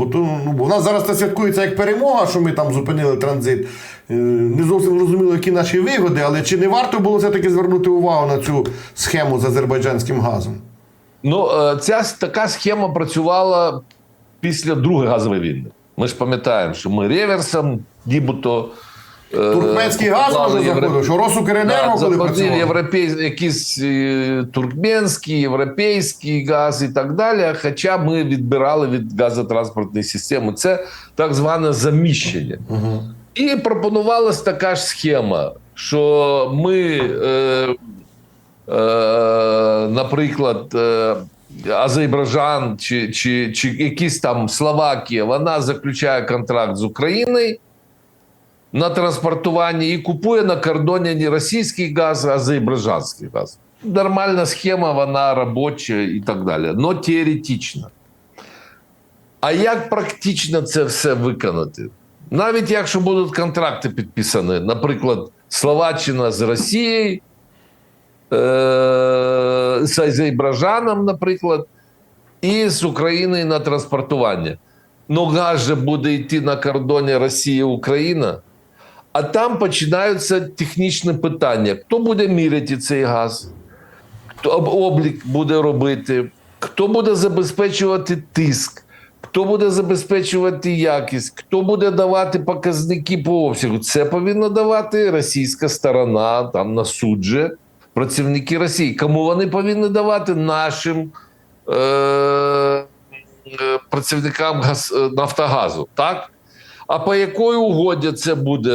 Бо то, ну, У нас зараз це святкується як перемога, що ми там зупинили транзит. Е, Не зовсім зрозуміло, які наші вигоди, але чи не варто було все-таки звернути увагу на цю схему з азербайджанським газом? Ну, е, ця така схема працювала після Другої газової війни. Ми ж пам'ятаємо, що ми реверсом, нібито. Е, Туркменський газ може заходив, що Росукренерго, коли заходив працював. європей... якийсь е, туркменський, європейський газ і так далі. Хоча ми відбирали від газотранспортної системи. Це так зване заміщення. Угу. І пропонувалась така ж схема, що ми, е, е, наприклад, е, Азербайджан чи, чи, чи якісь там Словакія, вона заключає контракт з Україною на транспортування і купує на кордоні не російський газ, а азербайджанський газ. Нормальна схема, вона робоча і так далі. Но теоретично. А як практично це все виконати? Навіть якщо будуть контракти підписані, наприклад, Словаччина з Росією, е- з Азербайджаном, наприклад, і з Україною на транспортування. Ну, газ же буде йти на кордоні Росія-Україна, а там починаються технічні питання: хто буде міряти цей газ, хто облік буде робити, хто буде забезпечувати тиск, хто буде забезпечувати якість, хто буде давати показники по обсягу. Це повинна давати російська сторона там на суд же, працівники Росії. Кому вони повинні давати нашим е- е- працівникам е, Нафтогазу, так? А по якої угоді це буде?